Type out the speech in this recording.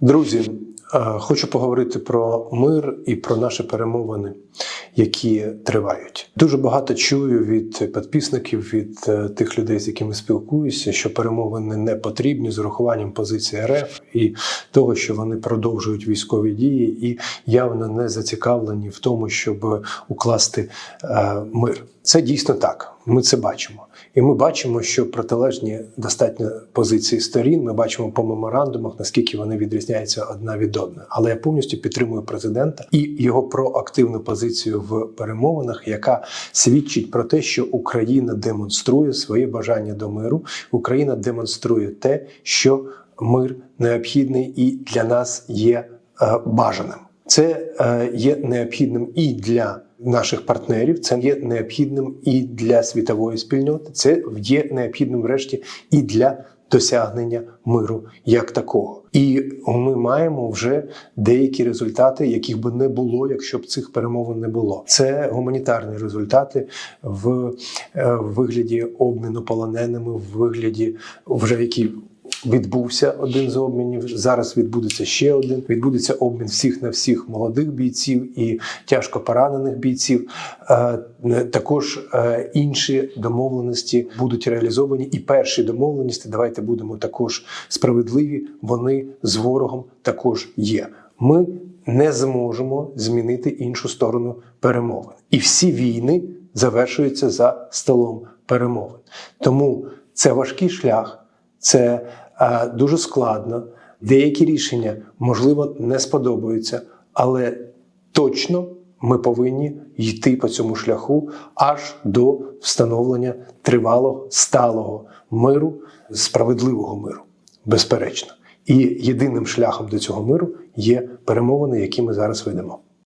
Друзі, е, хочу поговорити про мир і про наші перемовини, які тривають. Дуже багато чую від підписників, від е, тих людей, з якими спілкуюся, що перемовини не потрібні з урахуванням позиції РФ і того, що вони продовжують військові дії і явно не зацікавлені в тому, щоб укласти е, мир. Це дійсно так. Ми це бачимо. І ми бачимо, що протилежні достатньо позиції сторін. Ми бачимо по меморандумах, наскільки вони відрізняються одна від одної. Але я повністю підтримую президента і його проактивну позицію в перемовинах, яка свідчить про те, що Україна демонструє своє бажання до миру. Україна демонструє те, що мир необхідний і для нас є е, бажаним. Це е, є необхідним і для наших партнерів, це є необхідним і для світової спільноти. Це є необхідним, врешті, і для досягнення миру як такого. І ми маємо вже деякі результати, яких би не було, якщо б цих перемовин не було. Це гуманітарні результати в е, вигляді обміну полоненими, в вигляді вже які Відбувся один з обмінів. Зараз відбудеться ще один. Відбудеться обмін всіх на всіх молодих бійців і тяжко поранених бійців. Е, Також е, інші домовленості будуть реалізовані. І перші домовленості, давайте будемо також справедливі. Вони з ворогом також є. Ми не зможемо змінити іншу сторону перемовин. І всі війни завершуються за столом перемовин. Тому це важкий шлях. Це дуже складно. Деякі рішення, можливо, не сподобаються, але точно ми повинні йти по цьому шляху аж до встановлення тривалого сталого миру, справедливого миру, безперечно. І єдиним шляхом до цього миру є перемовини, які ми зараз ведемо.